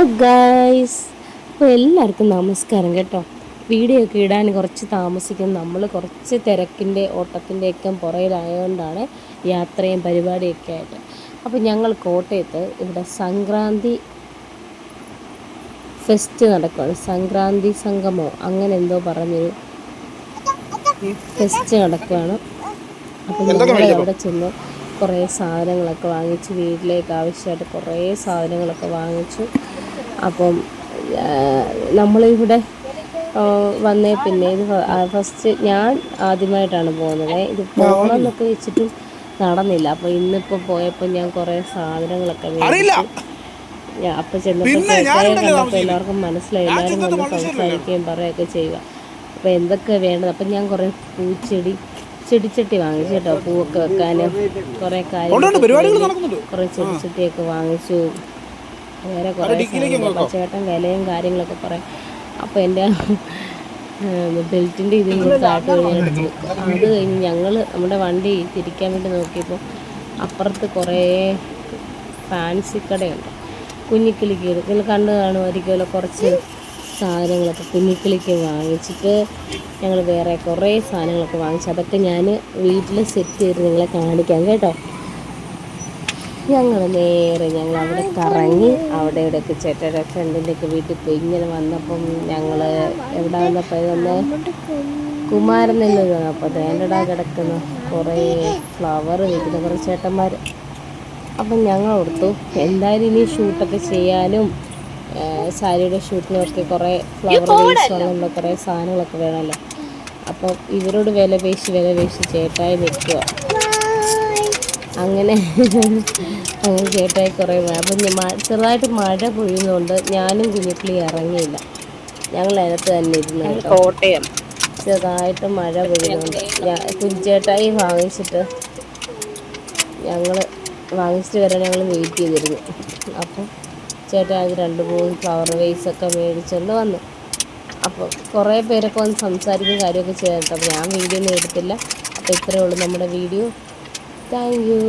Hello guys അപ്പോൾ എല്ലാവർക്കും നമസ്കാരം കേട്ടോ. വീഡിയോ ഒക്കെ ഇടാൻ കുറച്ച് താമസിക്കും. നമ്മൾ കുറച്ച് തിരക്കിന്റെ ഓട്ടത്തിന്റെ ഒക്കെ പുറയിലായതുകൊണ്ടാണ് യാത്രയും പരിപാടിയൊക്കെ ആയിട്ട്. അപ്പോൾ ഞങ്ങൾ കോട്ടയത്ത് ഇവിടെ സംക്രാന്തി ഫെസ്റ്റ് നടക്കുകയാണ് സംക്രാന്തി സംഗമോ അങ്ങനെ എന്തോ പറഞ്ഞൊരു ഫെസ്റ്റ് നടക്കുകയാണ് അപ്പോൾ ഞങ്ങൾ അവിടെ ചെന്ന് കുറേ സാധനങ്ങളൊക്കെ വാങ്ങിച്ച് വീട്ടിലേക്ക് ആവശ്യമായിട്ട് കുറേ സാധനങ്ങളൊക്കെ വാങ്ങിച്ചു. അപ്പം നമ്മളിവിടെ വന്നേ പിന്നെ ഇത് ഫസ്റ്റ് ഞാൻ ആദ്യമായിട്ടാണ് പോകുന്നത്. ഇത് പോകണം എന്നൊക്കെ വെച്ചിട്ടും നടന്നില്ല. അപ്പോൾ ഇന്നിപ്പോൾ പോയപ്പോൾ ഞാൻ കുറേ സാധനങ്ങളൊക്കെ അപ്പൊ ചെന്നപ്പോൾ കണ്ടപ്പോൾ എല്ലാവർക്കും മനസ്സിലായി. എല്ലാവരും വന്ന് സംസാരിക്കുകയും പറയുകയൊക്കെ ചെയ്യുക. അപ്പോൾ എന്തൊക്കെ വേണ്ടത്? അപ്പം ഞാൻ കുറേ പൂച്ചെടി ചെടിച്ചട്ടി വാങ്ങിച്ചു കേട്ടോ. പൂവൊക്കെ വെക്കാനും കുറേ കാര്യങ്ങൾ കുറേ ചെടിച്ചട്ടിയൊക്കെ വാങ്ങിച്ചു. വേറെ കുറേ. അപ്പോൾ ചേട്ടൻ വിലയും കാര്യങ്ങളൊക്കെ പറയും. അപ്പോൾ എന്റെ ബെൽറ്റിന്റെ ഇതും കൂടെ താട്ട് കഴിഞ്ഞിട്ട് അത് കഴിഞ്ഞ് ഞങ്ങൾ നമ്മുടെ വണ്ടി തിരിക്കാൻ വേണ്ടി നോക്കിയപ്പോൾ അപ്പുറത്ത് കുറേ ഫാൻസി കടയുണ്ട്. കുഞ്ഞിക്കിളിക്ക് നിങ്ങൾ കണ്ടു കാണുമായിരിക്കുമല്ലോ കുറച്ച് സാധനങ്ങളൊക്കെ കുഞ്ഞിക്കിളിക്ക് വാങ്ങിച്ചിട്ട് ഞങ്ങൾ വേറെ കുറേ സാധനങ്ങളൊക്കെ വാങ്ങിച്ചു. അതൊക്കെ ഞാൻ വീട്ടിൽ സെറ്റ് ചെയ്ത് നിങ്ങളെ കാണിക്കാം കേട്ടോ. ഞങ്ങൾ നേരെ ഞങ്ങൾ അവിടെ കറങ്ങി അവിടെ ഇവിടെയൊക്കെ ചേട്ടയുടെ ഫ്രണ്ടിന്റെ ഒക്കെ വീട്ടിൽ പോയി ഇങ്ങനെ വന്നപ്പം ഞങ്ങൾ എവിടെ വന്നപ്പോൾ ഇതൊന്ന് കുമാരനെല്ലൂർ വന്നപ്പോൾ തേണ്ടടാ കിടക്കുന്ന. കുറേ ഫ്ലവർ വയ്ക്കുന്ന കുറേ ചേട്ടന്മാർ അപ്പം ഞങ്ങൾ ഓർത്തു എന്തായാലും ഇനി ഷൂട്ടൊക്കെ ചെയ്യാനും സാരിയുടെ ഷൂട്ടിനൊക്കെ കുറേ ഫ്ലവർ വേസുള്ള കുറേ സാധനങ്ങളൊക്കെ വേണമല്ലോ. അപ്പം ഇവരോട് വില പേശി വില പേശി ചേട്ടായി നിൽക്കുക. അങ്ങനെ അങ്ങനെ കേട്ടായി കുറേ മഴ. അപ്പം ചെറുതായിട്ട് മഴ പൊഴിയുന്നതുകൊണ്ട് ഞാനും കുഞ്ഞിക്കിളി ഇറങ്ങിയില്ല. ഞങ്ങൾ അതിനകത്ത് തന്നെ ഇരുന്നു കേട്ടോ. കോട്ടയം. ചെറുതായിട്ട് മഴ പെയ്യുന്നുണ്ട് കുഞ്ചേട്ടായി വാങ്ങിച്ചിട്ട് ഞങ്ങൾ വാങ്ങിച്ചിട്ട് വരാൻ ഞങ്ങൾ വെയിറ്റ് ചെയ്തിരുന്നു. അപ്പം ചേട്ടാ അത് രണ്ട് മൂന്ന് ഫ്ലവർ വേസൊക്കെ മേടിച്ചുകൊണ്ട് വന്നു. അപ്പോൾ കുറേ പേരൊക്കെ വന്ന് സംസാരിക്കും കാര്യമൊക്കെ ചെയ്യാറുണ്ട് അപ്പോൾ ഞാൻ വീഡിയോ ഒന്നും എടുത്തില്ല. അപ്പോൾ ഇത്രയേ ഉള്ളൂ നമ്മുടെ വീഡിയോ താങ്ക് യു.